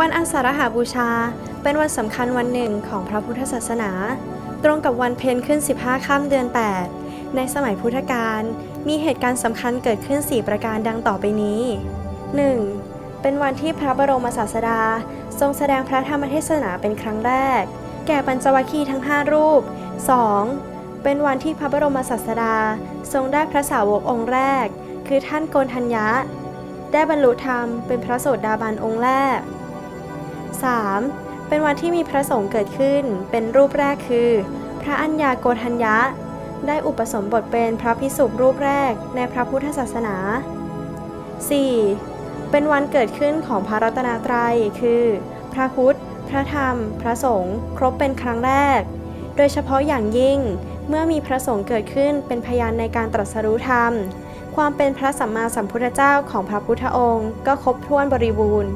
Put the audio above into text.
วันอาสาฬหาบูชา เป็นวันสำคัญวันหนึ่งของพระพุทธศาสนา ตรงกับวันเพ็ญขึ้น 15 ค่ำเดือน 8 ในสมัยพุทธกาลมีเหตุการณ์สำคัญเกิดขึ้น 4 ประการดังต่อไปนี้ 1. เป็นวันที่พระบรมศาสดา ทรงแสดงพระธรรมเทศนาเป็นครั้งแรก แก่ปัญจวัคคีย์ทั้ง 5 รูป 2. เป็นวันที่พระบรมศาสดา ทรงได้พระสาวกองค์แรก คือท่านโกนทัญญะ ได้บรรลุธรรมเป็นพระโสดาบันองค์แรก 3. เป็นวันที่มีพระสงฆ์เกิดขึ้น เป็นรูปแรกคือ พระอัญญาโกทัญญะ ได้อุปสมบทเป็นพระพิสุรูปแรกในพระพุทธศาสนา 4. เป็นวันเกิดขึ้นของพระรัตนตรัย คือ พระพุทธ พระธรรม พระสงฆ์ครบเป็นครั้งแรก โดยเฉพาะอย่างยิ่งเมื่อมีพระสงฆ์เกิดขึ้นเป็นพยานในการตรัสรู้ธรรม ความเป็นพระสัมมาสัมพุทธเจ้าของพระพุทธองค์ ก็ครบถ้วนบริบูรณ์